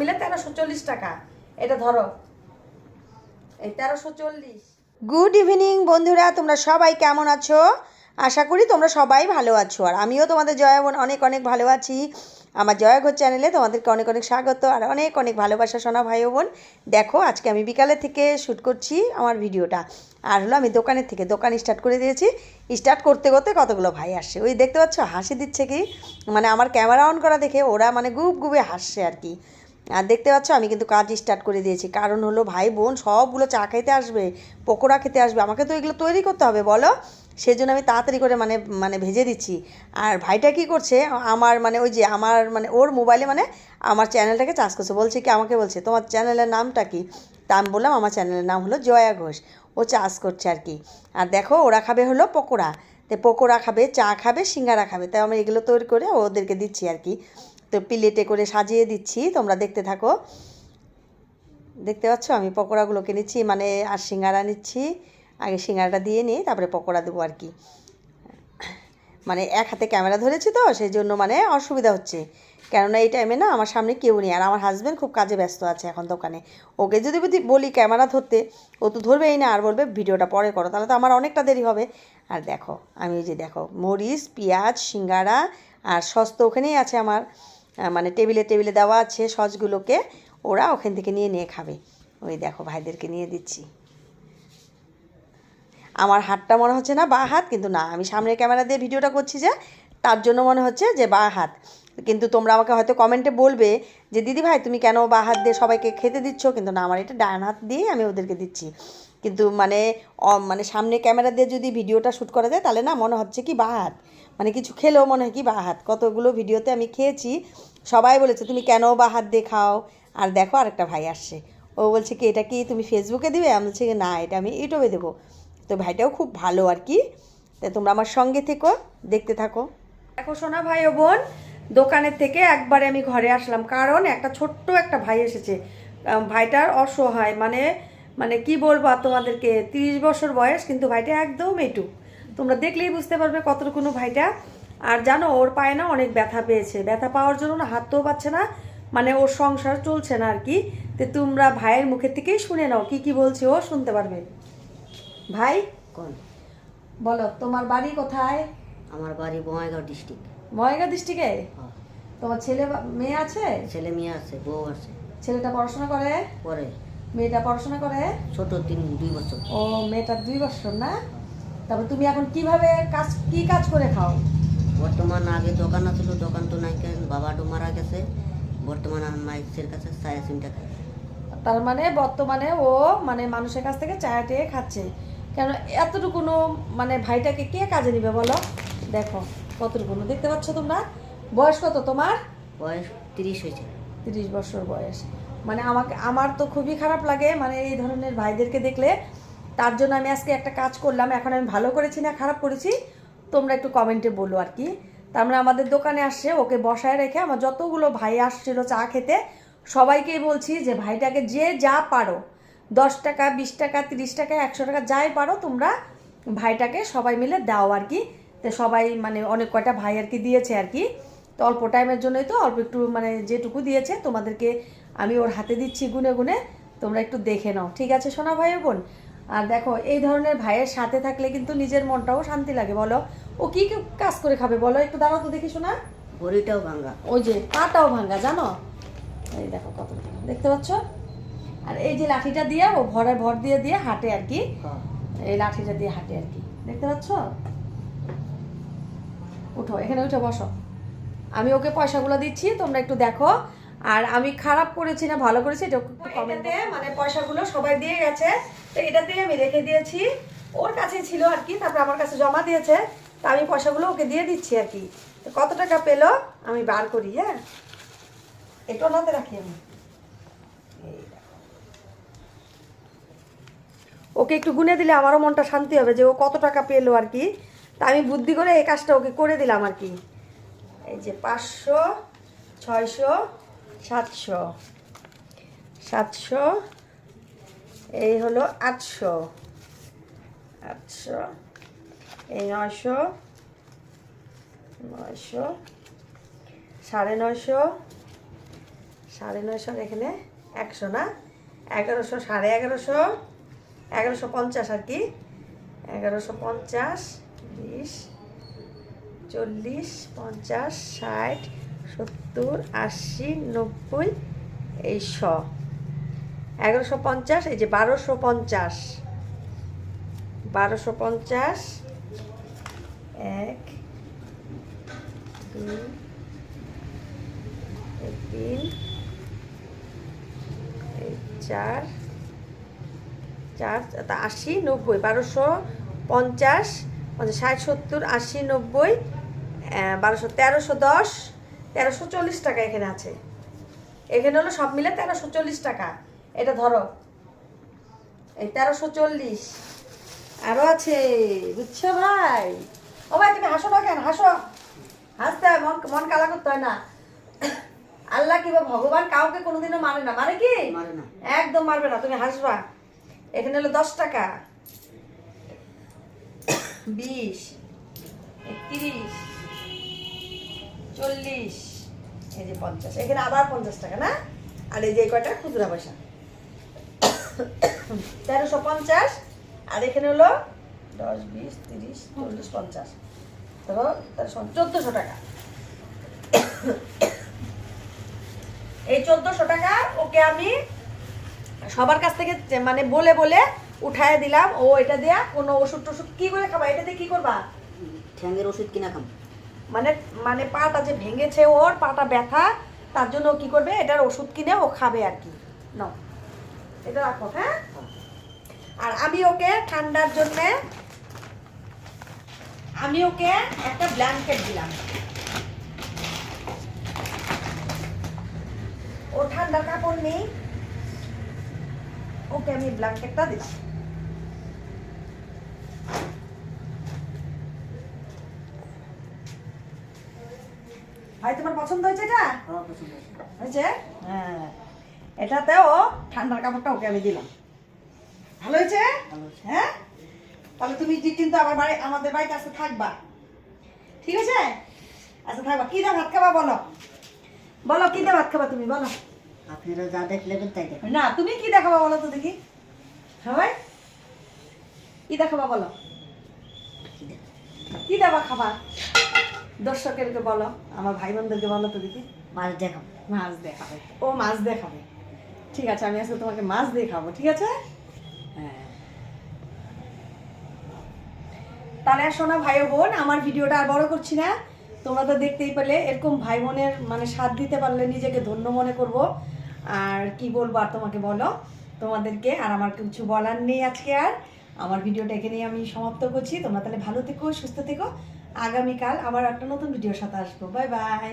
মিলে তেরোশো চল্লিশ টাকা। এটা ধরো। এই তেরোশো চল্লিশ। গুড ইভিনিং বন্ধুরা, তোমরা সবাই কেমন আছো? আশা করি তোমরা সবাই ভালো আছো। আর আমিও তোমাদের জয়া বোন অনেক অনেক ভালো আছি। আমার জয়া ঘর চ্যানেলে তোমাদেরকে অনেক অনেক স্বাগত আর অনেক অনেক ভালোবাসা শোনা ভাই বোন। দেখো, আজকে আমি বিকালে থেকে শ্যুট করছি আমার ভিডিওটা। আর হলো, আমি দোকানের থেকে দোকান স্টার্ট করে দিয়েছি। স্টার্ট করতে করতে কতগুলো ভাই আসছে? ওই দেখতে পাচ্ছ, হাসি দিচ্ছে কি? মানে আমার ক্যামেরা অন করা দেখে ওরা মানে গুপ গুপে হাসছে আর কি। আর দেখতে পাচ্ছ, আমি কিন্তু কাজ স্টার্ট করে দিয়েছি। কারণ হলো, ভাই বোন সবগুলো চা খেতে আসবে, পকোড়া খেতে আসবে, আমাকে তো এগুলো তৈরি করতে হবে, বলো? সেই জন্য আমি তাড়াতাড়ি করে মানে মানে ভেজে দিচ্ছি। আর ভাইটা কি করছে, আমার মানে ওই যে আমার মানে ওর মোবাইলে মানে আমার চ্যানেলটাকে চার্জ করছে। বলছে কি, আমাকে বলছে, তোমার চ্যানেলের নামটা কি? তা আমি বললাম, আমার চ্যানেলের নাম হলো জয়া ঘোষ। ও চার্জ করছে আর কি। আর দেখো, ওরা খাবে হলো পকোড়া। তো পকোড়া খাবে, চা খাবে, সিঙ্গারা খাবে। তাই আমি এগুলো তৈরি করে ওদেরকে দিচ্ছি আর কি। তো প্লেটে করে সাজিয়ে দিচ্ছি, তোমরা দেখতে থাকো। দেখতে পাচ্ছ? আমি পকোড়াগুলোকে নিচ্ছি মানে আর সিঙ্গারা নিচ্ছি। আগে সিঙ্গারাটা দিয়ে নিই, তারপরে পকোড়া দেবো আর কি। মানে এক হাতে ক্যামেরা ধরেছি তো, সেই জন্য মানে অসুবিধা হচ্ছে। কেননা এই টাইমে না আমার সামনে কেউ নেই, আর আমার হাজব্যান্ড খুব কাজে ব্যস্ত আছে এখন দোকানে। ওকে যদি বলি ক্যামেরা ধরতে, ও তো ধরবেই না, আর বলবে ভিডিওটা পরে করো, তাহলে তো আমার অনেকটা দেরি হবে। আর দেখো, আমি যে দেখো, মরিচ, পেঁয়াজ, সিঙ্গারা, আর সস তো ওখানেই আছে আমার। মানে টেবিলে টেবিলে দেওয়া আছে সসগুলোকে, ওরা ওখান থেকে নিয়ে নিয়ে খাবে। ওই দেখো, ভাইদেরকে নিয়ে দিচ্ছি। আমার হাতটা মনে হচ্ছে না বা হাত, কিন্তু না, আমি সামনের ক্যামেরা দিয়ে ভিডিওটা করছি যে, তার জন্য মনে হচ্ছে যে বা হাত। কিন্তু তোমরা আমাকে হয়তো কমেন্টে বলবে যে, দিদি ভাই, তুমি কেন বা হাত দিয়ে সবাইকে খেতে দিচ্ছ? কিন্তু না, আমার এটা ডান হাত দিয়েই আমি ওদেরকে দিচ্ছি। কিন্তু মানে মানে সামনে ক্যামেরা দিয়ে যদি ভিডিওটা শ্যুট করা যায়, তাহলে না মনে হচ্ছে কি বা হাত। মানে কিছু খেলেও মনে হয় কি বা হাত। কতগুলো ভিডিওতে আমি খেয়েছি, সবাই বলেছে, তুমি কেন বা হাত দিয়ে খাও? আর দেখো আরেকটা ভাই আসছে। ও বলছে কি, এটা কি তুমি ফেসবুকে দিবে? আমি বলছি, না, এটা আমি ইউটিউবে দেবো। তো ভাইটাও খুব ভালো আর কি। তা তোমরা আমার সঙ্গে থেকো, দেখতে থাকো। দেখো সোনা ভাই ও বোন দোকানের থেকে একবারে আমি ঘরে আসলাম। কারণ একটা ছোট্ট একটা ভাই এসেছে। ভাইটার অসহায় মানে মানে কি বলব তোমাদেরকে তিরিশ বছর বয়স কিন্তু ভাইটা একদম এটু। তোমরা দেখলেই বুঝতে পারবে কতটুকুনো ভাইটা। আর জানো ওর পায়ে না অনেক ব্যথা পেয়েছে। ব্যথা পাওয়ার জন্য না হাঁটতেও পাচ্ছে না মানে ওর সংসার চলছে না আর কি। তো তোমরা ভাইয়ের মুখের থেকেই শুনে নাও কি কি বলছে ও শুনতে পারবে। ভাই কোন? বলো তোমার বাড়ি কোথায়? আমার বাড়ি বঙ্গাইগাঁও ডিস্ট্রিক্ট। ময়গা ডিস্ট্রিক্টে তোমার ছেলে মেয়ে আছে? ছেলে মেয়ে আছে বউ আছে। ছেলেটা পড়াশোনা করে? পরে মেয়েটা পড়াশোনা করে? ছোট তিন দুই বছর। ও মেয়েটা দুই বছর না? তারপর তুমি এখন কীভাবে কাজ কি কাজ করে খাও? বর্তমান আগে দোকান আছিল দোকান তো নাই কেন? বাবাটো মারা গেছে। বর্তমান মাইকের কাছে সায়া সিমটা খাই তার মানে বর্তমানে ও মানে মানুষের কাছ থেকে চায়া টেয়ে খাচ্ছে। কেন এতটুকুনো মানে ভাইটাকে কে কাজে নিবে বলো? দেখো। কতটুকুনো দেখতে পাচ্ছ তোমরা? বয়স কত তোমার? বয়স তিরিশ হয়েছে। তিরিশ বছর বয়স। মানে আমাকে আমার তো খুবই খারাপ লাগে মানে এই ধরনের ভাইদেরকে দেখলে। তার জন্য আমি আজকে একটা কাজ করলাম এখন আমি ভালো করেছি না খারাপ করেছি? তোমরা একটু কমেন্টে বলো আর কি। তার মানে আমাদের দোকানে আসছে ওকে বসায় রেখে আমার যতগুলো ভাই আসছিল চা খেতে সবাইকেই বলছি যে ভাইটাকে যে যা পারো দশ টাকা বিশ টাকা তিরিশ টাকা একশো টাকা যাই পারো তোমরা ভাইটাকে সবাই মিলে দাও আর কি। তো সবাই মানে অনেক কয়টা ভাই আর কি দিয়েছে আর কি। তো অল্প টাইমের জন্যই তো অল্প একটু মানে যেটুকু দিয়েছে তোমাদেরকে আমি ওর হাতে দিচ্ছি গুনে গুনে তোমরা একটু দেখে নাও। ঠিক আছে সোনা ভাই বোন? আর দেখো এই ধরনের ভাইয়ের সাথে থাকলে কিন্তু নিজের মনটাও শান্তি লাগে বলো। ও কি কি কাজ করে খাবে বলো একটু দাঁড়াও তো দেখি শোনা বড়িটাও ভাঙ্গা ওই যে পাটাও ভাঙ্গা জানো? এই দেখো কত দেখতে পাচ্ছ? আর এই যে লাঠিটা দিয়ে ও ভরে ভর দিয়ে দিয়ে হাঁটে আর কি। হ্যাঁ। এই লাঠিটা দিয়ে হাঁটে আর কি দেখতে পাচ্ছ? উঠো এখানে উঠে বসো। আমি ওকে পয়সাগুলো দিচ্ছি তোমরা একটু দেখো। আর আমি খারাপ করেছি না ভালো করেছি এটা কমেন্টে মানে পয়সাগুলো সবাই দিয়ে গেছে তো এটাতে আমি রেখে দিয়েছি। ওর কাছে ছিল আর কি তারপর আমার কাছে জমা দিয়েছে তা আমি পয়সাগুলো ওকে দিয়ে দিচ্ছি আর কি। তো কত টাকা পেল আমি বার করি হ্যাঁ? এটা ওনাতে রাখি আমি। ওকে একটু গুনে দিলে আমারও মনটা শান্তি হবে যে ও কত টাকা পেল আর কি। তা আমি বুদ্ধি করে এই কাজটা ওকে করে দিলাম আর কি। এই যে পাঁচশো, ছয়শো, সাতশো। সাতশো, এই হলো আটশো। আটশো, এই নয়শো নয়শো, সাড়ে নয়শো সাড়ে নয়শো এখানে একশো না? এগারোশো, সাড়ে এগারোশো এগারোশো পঞ্চাশ আর কি। এগারোশো পঞ্চাশ বিশ চল্লিশ, পঞ্চাশ, ষাট, সত্তর, আশি, নব্বই, এই শ। এগারোশো পঞ্চাশ, এই যে বারোশো পঞ্চাশ। বারোশো পঞ্চাশ, এক, দুই তিন চার চার আশি, নব্বই, বারোশো পঞ্চাশ পঞ্চাশ ষাট সত্তর আশি নব্বই বারোশো তেরোশো দশ তেরোশো চল্লিশ টাকা এখানে আছে। এখানে হলো সব মিলে তেরোশো চল্লিশ টাকা। এটা ধরো। এই তেরোশো চল্লিশ। আরও আছে বুঝছ ভাই? ও ভাই তুমি হাসো না কেন? হাসো। হাসতে হয় মন মন কালা করতে হয় না। আল্লাহ কিংবা ভগবান কাউকে কোনোদিনও মানে না। মানে কি? মারে না। একদম মারবে না। তুমি হাসবা। এখানে হলো দশ টাকা। বিশ, একত্রিশ, চল্লিশ, এই যে পঞ্চাশ। এখানে আবার পঞ্চাশ টাকা, না? আর এই যে কয়টা? খুচরা পয়সা। তেরোশো পঞ্চাশ, আর এখানে হলো দশ, বিশ, তিরিশ, চল্লিশ, পঞ্চাশ। ধরো তেরোশো চোদ্দোশো টাকা। এই চোদ্দোশো টাকা ওকে আমি সবার কাছ থেকে মানে বলে বলে উঠায় দিলাম ও এটা দেয়া কোনো ওষুধ টষুধ কি করে খাবা? এটা দিয়ে কি করবা? ঠ্যাঙ্গের ওষুধ কিনা খাম। মানে মানে পাটা যে ভেঙেছে ওর পাটা ব্যথা তার জন্য কি করবে? এটার ওষুধ কিনে ও খাবে আর কি। নাও এটা রাখো হ্যাঁ? আর আমি ওকে ঠান্ডার জন্য আমি ওকে একটা ব্ল্যাঙ্কেট দিলাম। ও ঠান্ডা কাপড় নেই ওকে আমি ব্ল্যাঙ্কেটটা দিলাম পছন্দ হয়েছে এটা? হয়েছে। হয়েছে? হ্যাঁ। এটাতেও ঠান্ডার কাপড়টা ওকে আমি দিলাম। ভালো হয়েছে? হ্যাঁ? তাহলে তুমি কিন্তু আমার বাড়ি আমাদের বাড়িতে আসতে থাকবা। ঠিক আছে? আচ্ছা থাকবা। কি দিয়ে ভাত খাবা বলো? বলো কি দিয়ে ভাত খাবা তুমি? বলো। আপনারা যা দেখলেন তাই দেখেন। না তুমি কি দেখাবা বলো তো দেখি। সবাই? কি দেখাবা বলো? কি দেবা খাবা? দর্শকেরকে বলো আমার ভাই বোনদেরকে বলো তো দেখি। মাছ দেখাম মাছ দেখাবে। ও মাছ দেখাবে। ঠিক আছে আমি আজকে তোমাকে মাছ দেখাবো ঠিক আছে? হ্যাঁ। তাহলে আর শোনা ভাই বোন আমার ভিডিওটা আর বড় করছি না। তোমরা তো দেখতেই পেলে এরকম ভাই বোনের মানে সাথ দিতে পারলে নিজেকে ধন্য মনে করব। আর কি বলব আর তোমাকে বলো? তোমাদেরকে আর আমার কিছু বলার নেই আজকে আর। আমার ভিডিওটা এখানেই আমি সমাপ্ত করছি। তোমরা তাহলে ভালো থেকো সুস্থ থেকো। আগামীকাল আবার একটা নতুন ভিডিওর সাথে আসব। Bye bye.